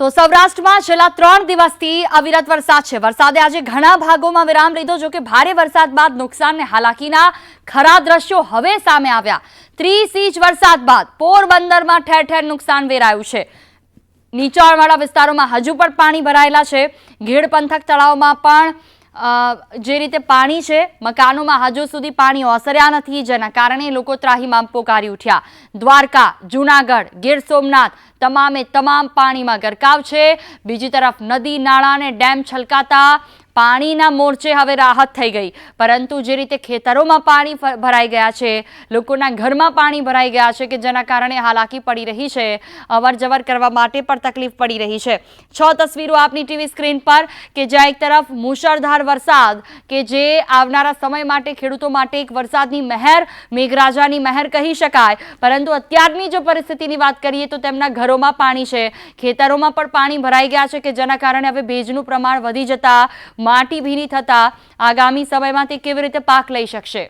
તો સૌરાષ્ટ્રમાં છેલ્લા ત્રણ દિવસથી અવિરત વરસાદ છે. વરસાદે આજે ઘણા ભાગોમાં વિરામ લીધો જો કે ભારે વરસાદ બાદ નુકસાનને હાલાકીના ખરા દ્રશ્યો હવે સામે આવ્યા. ત્રીસ ઇંચ વરસાદ બાદ પોરબંદરમાં ઠેર ઠેર નુકસાન વેરાયું છે. નીચાણવાળા વિસ્તારોમાં હજુ પણ પાણી ભરાયેલા છે. ગીડ પંથક તળાવમાં પણ જે રીતે પાણી છે, મકાનોમાં હજુ સુધી પાણી ઓસર્યા નથી, જેના કારણે લોકો ત્રાહીમામ પોકારી ઉઠ્યા. દ્વારકા, જૂનાગઢ, ગીર સોમનાથ તમામે તમામ પાણીમાં ગરકાવ છે. બીજી તરફ નદી નાળા અને ડેમ છલકાતા પાણીના મોરચે હવે રાહત થઈ ગઈ. પરંતુ જે રીતે ખેતરોમાં પાણી ભરાઈ ગયા છે, લોકોના ઘરમાં પાણી ભરાઈ ગયા છે કે જેના કારણે હાલાકી પડી રહી છે અવર કરવા માટે પણ તકલીફ પડી રહી છે. છ તસવીરો આપની ટીવી સ્ક્રીન પર કે જ્યાં એક તરફ મુશળધાર વરસાદ કે જે આવનારા સમય માટે ખેડૂતો માટે એક વરસાદની મહેર, મેઘરાજાની મહેર કહી શકાય. પરંતુ અત્યારની જો પરિસ્થિતિની વાત કરીએ તો તેમના ઘરોમાં પાણી છે. ખેતરોમાં પણ પાણી ભરાઈ ગયા છે કે જેના કારણે હવે ભેજનું પ્રમાણ વધી જતા માટી ભીની થતા આગામી સમયમાં તે કેવી રીતે પાક લઈ શકશે?